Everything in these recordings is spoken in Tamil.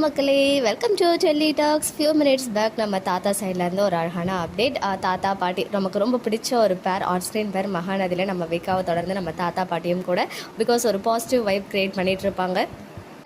மக்களே welcome to Delhi talks few minutes back நம்ம தாத்தா சைட்லேருந்து ஒரு அழகான அப்டேட் தாத்தா பாட்டி நமக்கு ரொம்ப பிடிச்ச ஒரு பேர் ஆன் ஸ்க்ரீன் பேர் மகாநதியில் நம்ம விக்காவை தொடர்ந்து நம்ம தாத்தா பாட்டியும் கூட பிகாஸ் ஒரு பாசிட்டிவ் வைப் க்ரியேட் பண்ணிகிட்டு இருப்பாங்க.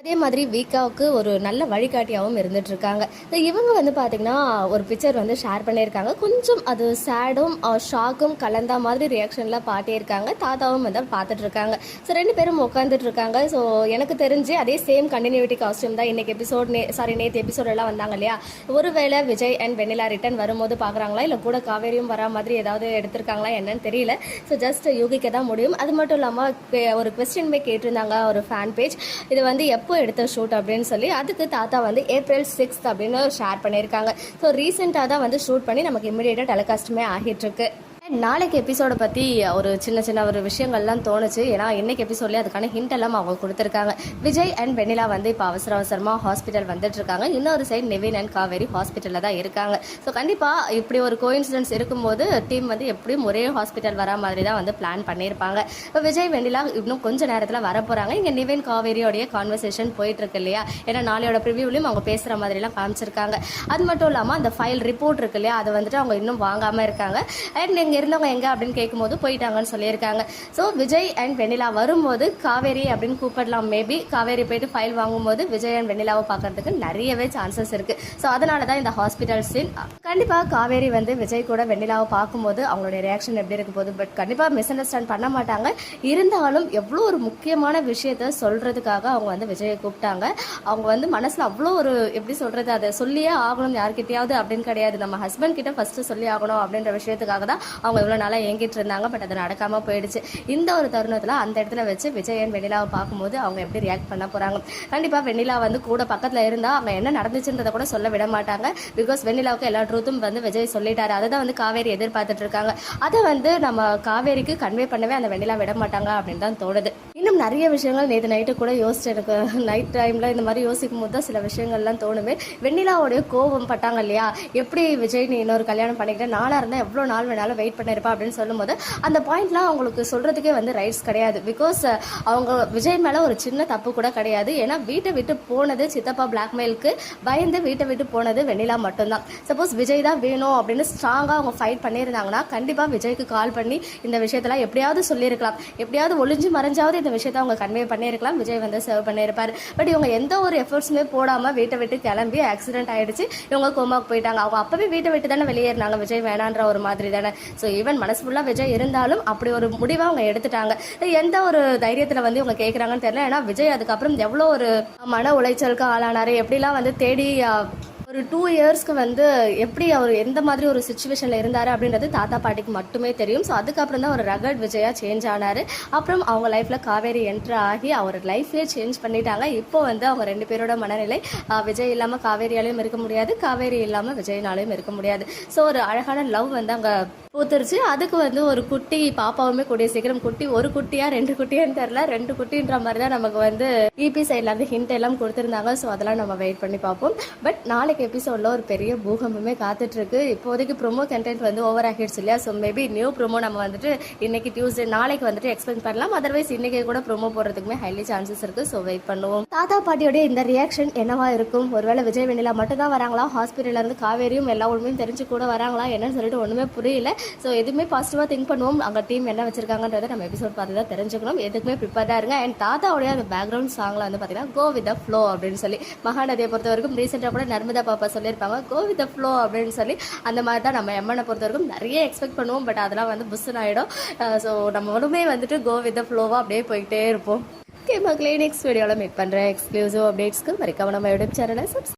அதே மாதிரி வீக்காவுக்கு ஒரு நல்ல வழிகாட்டியாகவும் இருந்துட்டு இருக்காங்க இவங்க வந்து பார்த்திங்கன்னா ஒரு பிக்சர் வந்து ஷேர் பண்ணியிருக்காங்க. கொஞ்சம் அது சேடும் ஷாக்கும் கலந்த மாதிரி ரியாக்ஷனில் பாட்டியிருக்காங்க. தாத்தாவும் வந்து பார்த்துட்டு இருக்காங்க ஸோ ரெண்டு பேரும் உட்காந்துட்டு இருக்காங்க ஸோ எனக்கு தெரிஞ்சு அதே சேம் கண்டினியூட்டி காஸ்டியூம் தான் இன்றைக்கி எபிசோட் நே சாரி நேற்று எபிசோட் எல்லாம் வந்தாங்க இல்லையா? ஒருவேளை விஜய் அண்ட் வெண்ணிலா ரிட்டன் வரும்போது பார்க்குறாங்களா? இல்லை கூட காவேரியும் வரா மாதிரி ஏதாவது எடுத்திருக்காங்களா என்னன்னு தெரியல. ஸோ ஜஸ்ட் யூகிக்க தான் முடியும். அது மட்டும் இல்லாமல் ஒரு கொஸ்டின் போய் கேட்டிருந்தாங்க ஒரு ஃபேன் பேஜ் இது வந்து எப்போ எடுத்த ஷூட் அப்படின்னு சொல்லி அதுக்கு தாத்தா வந்து ஏப்ரல் சிக்ஸ்த் அப்படின்னு ஷேர் பண்ணியிருக்காங்க. ஸோ ரீசெண்டாக தான் வந்து ஷூட் பண்ணி நமக்கு இமீடியட்டாக டெலிகாஸ்ட்டுமே ஆகிட்டு இருக்கு. நாளைக்கு எபிசோடை பற்றி ஒரு சின்ன சின்ன ஒரு விஷயங்கள்லாம் தோணுச்சு. ஏன்னா இன்னைக்கு எபிசோட்லேயே அதுக்கான ஹிண்ட் எல்லாம் அவங்க கொடுத்துருக்காங்க. விஜய் அண்ட் வெண்ணிலா வந்து இப்போ அவசர அவசரமாக ஹாஸ்பிட்டல் வந்துட்டு இருக்காங்க. இன்னொரு சைடு நிவின் அண்ட் காவேரி ஹாஸ்பிட்டலில் தான் இருக்காங்க. ஸோ கண்டிப்பாக இப்படி ஒரு கோயின்சிடன்ஸ் இருக்கும்போது டீம் வந்து எப்படியும் ஒரே ஹாஸ்பிட்டல் வரா மாதிரி தான் வந்து பிளான் பண்ணியிருப்பாங்க. இப்போ விஜய் வெண்ணிலா இன்னும் கொஞ்ச நேரத்தில் வர போகிறாங்க இங்கே நிவின் காவேரியோடைய கான்வர்சேஷன் போயிட்டு இருக்கு இல்லையா? ஏன்னா நாளையோட ப்ரிவியூலையும் அவங்க பேசுகிற மாதிரிலாம் காமிச்சிருக்காங்க. அது மட்டும் இல்லாமல் அந்த ஃபைல் ரிப்போர்ட் இருக்கு இல்லையா? அதை வந்துட்டு அவங்க இன்னும் வாங்காமல் இருக்காங்க. அண்ட் இங்கே இருந்தவங்க எங்கே அப்படின்னு கேட்கும்போது போயிட்டாங்கன்னு சொல்லியிருக்காங்க. ஸோ விஜய் அண்ட் வெண்ணிலா வரும்போது காவேரி அப்படின்னு கூப்பிடலாம். மேபி காவேரி போயிட்டு ஃபைல் வாங்கும்போது விஜய் அண்ட் வெண்ணிலாவை பார்க்கறதுக்கு நிறையவே சான்சஸ் இருக்குது ஸோ அதனால தான் இந்த ஹாஸ்பிட்டல் சீன் கண்டிப்பாக காவேரி வந்து விஜய் கூட வெண்ணிலாவை பார்க்கும்போது அவங்களுடைய ரியாக்ஷன் எப்படி இருக்கும் போது பட் கண்டிப்பாக மிஸ் அண்டர்ஸ்டாண்ட் பண்ண மாட்டாங்க. இருந்தாலும் எவ்வளோ ஒரு முக்கியமான விஷயத்த சொல்கிறதுக்காக அவங்க வந்து விஜயை கூப்பிட்டாங்க. அவங்க வந்து மனசில் அவ்வளோ ஒரு எப்படி சொல்கிறது அதை சொல்லியே ஆகணும் யார்கிட்டயாவது அப்படின்னு கிடையாது. நம்ம ஹஸ்பண்ட் கிட்ட ஃபஸ்ட்டு சொல்லி ஆகணும் அப்படின்ற விஷயத்துக்காக தான் அவங்க இவ்வளோ நாளாக ஏங்கிட்டு இருந்தாங்க பட் அது நடக்காமல் போயிடுச்சு. இந்த ஒரு தருணத்தில் அந்த இடத்துல வச்சு விஜய் வெண்ணிலாவை பார்க்கும்போது அவங்க எப்படி ரியாக்ட் பண்ண போகிறாங்க கண்டிப்பாக வெண்ணிலா வந்து கூட பக்கத்தில் இருந்தால் அவங்க என்ன நடந்துச்சுன்றதை கூட சொல்ல விட மாட்டாங்க. பிகாஸ் வெண்ணிலாவுக்கு எல்லா ட்ரூத்தும் வந்து விஜய் சொல்லிட்டாரு. அதை தான் வந்து காவேரி எதிர்பார்த்துட்டு இருக்காங்க. அதை வந்து நம்ம காவேரிக்கு கன்வே பண்ணவே அந்த வெண்ணிலா விட மாட்டாங்க அப்படின்னு தான் தோணுது. இன்னும் நிறைய விஷயங்கள் நேற்று நைட்டு கூட யோசிச்சு எனக்கு நைட் டைமில் இந்த மாதிரி யோசிக்கும் போது தான் சில விஷயங்கள்லாம் தோணுமே வெண்ணிலாவுடைய கோபம் பட்டாங்க இல்லையா? எப்படி விஜய் நீ இன்னொரு கல்யாணம் பண்ணிக்கிட்டேன் நாளாக இருந்தால் எவ்வளோ நாள் வேணாலும் வெயிட் பண்ணியிருப்பா அப்படின்னு சொல்லும்போது அந்த பாயிண்ட்லாம் அவங்களுக்கு சொல்கிறதுக்கே வந்து ரைட்ஸ் கிடையாது. பிகாஸ் அவங்க விஜய் மேலே ஒரு சின்ன தப்பு கூட கிடையாது. ஏன்னா வீட்டை விட்டு போனது சித்தப்பா பிளாக்மெயிலுக்கு பயந்து வீட்டை விட்டு போனது வெண்ணிலா மட்டும்தான். சப்போஸ் விஜய் தான் வேணும் அப்படின்னு ஸ்ட்ராங்காக அவங்க ஃபைட் பண்ணியிருந்தாங்கன்னா கண்டிப்பாக விஜய்க்கு கால் பண்ணி இந்த விஷயத்தெல்லாம் எப்படியாவது சொல்லியிருக்கலாம். எப்படியாவது ஒளிஞ்சு மறைஞ்சாவது இந்த விஷயத்தை அவங்க கன்வே பண்ணியிருக்கலாம். விஜய் வந்து சர்வ் பண்ணியிருப்பார். பட் இவங்க எந்த ஒரு எஃபர்ட்ஸுமே போடாமல் வீட்டை விட்டு கிளம்பி ஆக்சிடென்ட் ஆகிடுச்சு இவங்க கோமாக்கு போயிட்டாங்க. அவங்க அப்பவே வீட்டை விட்டு தானே வெளியேறினாங்க. விஜய் வேணான்ற ஒரு மாதிரி தானே. ஸோ ஸோ ஈவன் மனசு ஃபுல்லாக விஜய் இருந்தாலும் அப்படி ஒரு முடிவை அவங்க எடுத்துட்டாங்க. எந்த ஒரு தைரியத்தில் வந்து இவங்க கேட்குறாங்கன்னு தெரியல. ஏன்னா விஜய் அதுக்கப்புறம் எவ்வளோ ஒரு மன உளைச்சலுக்கு ஆளானாரு. எப்படிலாம் வந்து தேடி ஒரு டூ இயர்ஸ்க்கு வந்து எப்படி அவர் எந்த மாதிரி ஒரு சுச்சுவேஷனில் இருந்தார் அப்படின்றது தாத்தா பாட்டிக்கு மட்டுமே தெரியும். ஸோ அதுக்கப்புறம் தான் ஒரு ரகட் விஜயா சேஞ்ச் ஆனார். அப்புறம் அவங்க லைஃப்பில் காவேரி என்ட்ரு ஆகி அவர் லைஃபே சேஞ்ச் பண்ணிட்டாங்க. இப்போ வந்து அவங்க ரெண்டு பேரோட மனநிலை விஜய் இல்லாமல் காவேரியாலையும் இருக்க முடியாது. காவேரி இல்லாமல் விஜயினாலையும் இருக்க முடியாது. ஸோ ஒரு அழகான லவ் வந்து அங்கே பூத்துருச்சு அதுக்கு வந்து ஒரு குட்டி பாப்பாவுமே கூடிய சீக்கிரம் குட்டி ஒரு குட்டியா ரெண்டு குட்டியான்னு தெரில ரெண்டு குட்டின்ற மாதிரி தான் நமக்கு வந்து இபி சைட்ல இருந்து ஹிண்ட் எல்லாம் கொடுத்துருந்தாங்க. ஸோ அதெல்லாம் நம்ம வெயிட் பண்ணி பார்ப்போம். பட் நாளைக்கு எபிசோட்ல ஒரு பெரிய பூகம்பமே காத்துட்டு இருக்கு இப்போதைக்கு ப்ரோமோ கண்டென்ட் வந்து ஓவர் ஆகிடுச்சு இல்லையா? ஸோ மேபி நியூ ப்ரோமோ நம்ம வந்துட்டு இன்னைக்கு டியூஸ்டே நாளைக்கு வந்துட்டு எக்ஸ்பெக்ட் பண்ணலாம். அதர்வைஸ் இன்னைக்கு கூட ப்ரோமோ போடுறதுக்குமே ஹைலி சான்சஸ் இருக்கு. ஸோ வெயிட் பண்ணுவோம். தாத்தா பாட்டியோட இந்த ரியாக்ஷன் என்னவா இருக்கும்? ஒருவேளை விஜய் வெண்ணிலா மட்டும் தான் வராங்களா ஹாஸ்பிட்டல்ல இருந்து காவேரியும் எல்லா உண்மையும் தெரிஞ்சு கூட வராங்களா? என்னன்னு சொல்லிட்டு ஒண்ணுமே புரியல. ஸோ எதுவுமே பாசிட்டிவாக திங்க் பண்ணுவோம். அங்கே டீம் என்ன வச்சிருக்காங்கன்றதை நம்ம எபிசோட் பார்த்து தான் தெரிஞ்சுக்கணும். எதுக்குமே ப்ரிப்பேர்டாக இருங்க. அண்ட் தாத்தாவுடைய அந்த பேக்ரவுண்ட் சாங்கில் வந்து பார்த்தீங்கன்னா கோ வித் த ஃப்ளோ அப்படின்னு சொல்லி மகாநதியை பொறுத்த வரைக்கும் ரீசெண்டாக கூட நர்மதா பாப்பா சொல்லியிருப்பாங்க. கோ வித் த ஃப்ளோ அப்படின்னு சொல்லி அந்த மாதிரி தான் நம்ம எம்மனை பொறுத்த வரைக்கும் நிறைய எக்ஸ்பெக்ட் பண்ணுவோம். பட் அதெல்லாம் வந்து புஸ்ஸுன்னு ஆகிடும் ஸோ uh, நம்ம வந்துட்டு கோ வித் த ஃப்ளோவாக அப்படியே போயிட்டே இருப்போம். ஓகே மக்களே நெக்ஸ்ட் வீடியோவில் மீட் பண்ணுறேன் எக்ஸ்க்ளூசிவ் அப்டேட்ஸ்க்கு மறக்காம நம்ம யூடியூப் சேனலை சப்ஸ்கிரைப்